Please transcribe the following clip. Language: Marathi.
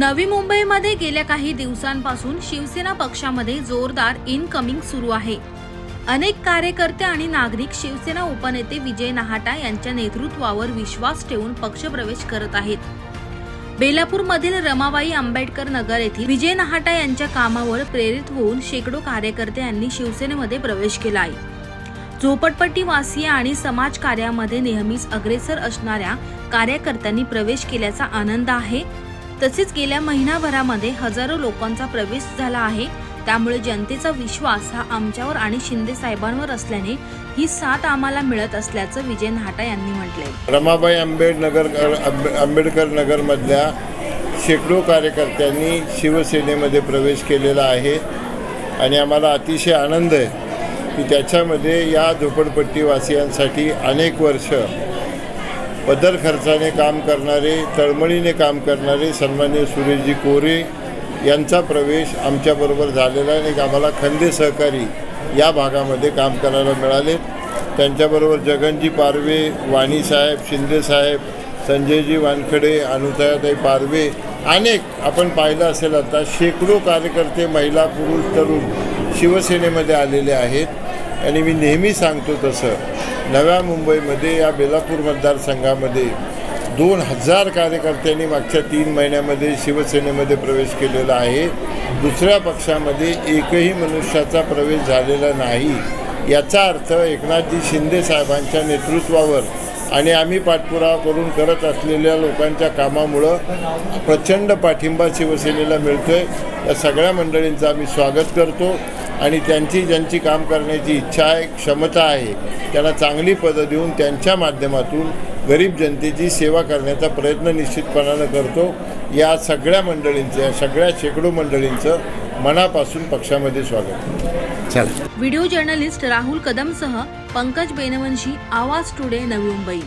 नवी मुंबईमध्ये गेल्या काही दिवसांपासून शिवसेना पक्षामध्ये जोरदार इनकमिंग सुरू आहे. अनेक कार्यकर्ते आणि नागरिक शिवसेना उपनेते विजय नहाटा यांच्या नेतृत्वावर विश्वास ठेवून पक्षप्रवेश करत आहेत. बेलापूरमधील रमाबाई आंबेडकर नगर येथील विजय नहाटा यांच्या कामावर प्रेरित होऊन शेकडो कार्यकर्ते यांनी शिवसेनेमध्ये प्रवेश केला आहे झोपटपट्टीवासीय आणि समाज कार्यामध्ये नेहमीच अग्रेसर असणाऱ्या कार्यकर्त्यांनी प्रवेश केल्याचा आनंद आहे. तसेच गेल्या महिनाभरामध्ये हजारो लोकांचा प्रवेश झाला आहे. त्यामुळे जनतेचा विश्वास हा आमच्यावर आणि शिंदे साहेबांवर असल्याने ही साथ आम्हाला मिळत असल्याचं विजय नाटा यांनी म्हटलंय. रमाबाई आंबेडनगर आंबे- आंबेडकर नगरमधल्या शेकडो कार्यकर्त्यांनी शिवसेनेमध्ये प्रवेश केलेला आहे. आणि आम्हाला अतिशय आनंद आहे की त्याच्यामध्ये या झोपडपट्टीवासियांसाठी अनेक वर्ष बदर खर्चाने काम करणारे तळमळीने काम करणारे सन्मान्य सुरेशजी कोरे यांचा प्रवेश आमच्याबरोबर झालेला आहे आणि आम्हाला खंदे सहकारी या भागामध्ये काम करायला मिळाले. त्यांच्याबरोबर जगनजी पारवे वाणीसाहेब शिंदेसाहेब संजयजी वानखडे अनुतायाताई पारवे अनेक आपण पाहिलं असेल आता शेकडो कार्यकर्ते महिला पुरुष तरुण शिवसेनेमध्ये आलेले आहेत. आणि मी नेहमी सांगतो तसं नव्या मुंबईमध्ये या बेलापूर मतदारसंघामध्ये दोन हजार कार्यकर्त्यांनी मागच्या तीन महिन्यामध्ये शिवसेनेमध्ये प्रवेश केलेला आहे. दुसऱ्या पक्षामध्ये एकही मनुष्याचा प्रवेश झालेला नाही. याचा अर्थ एकनाथजी शिंदे साहेबांच्या नेतृत्वावर आणि आम्ही पाठपुरावा करून करत असलेल्या लोकांच्या कामामुळं प्रचंड पाठिंबा शिवसेनेला मिळतो आहे या सगळ्या मंडळींचं आम्ही स्वागत करतो. आणि त्यांची ज्यांची काम करण्याची इच्छा आहे क्षमता आहे त्यांना चांगली पदं देऊन त्यांच्या माध्यमातून गरीब जनतेची सेवा करण्याचा प्रयत्न निश्चितपणानं करतो. या सगळ्या मंडळींचं या सगळ्या शेकडो मंडळींचं मनापासून पक्षामध्ये स्वागत. चला. व्हिडिओ जर्नलिस्ट राहुल कदमसह पंकज बेनवंशी आवाज टुडे नवी मुंबई.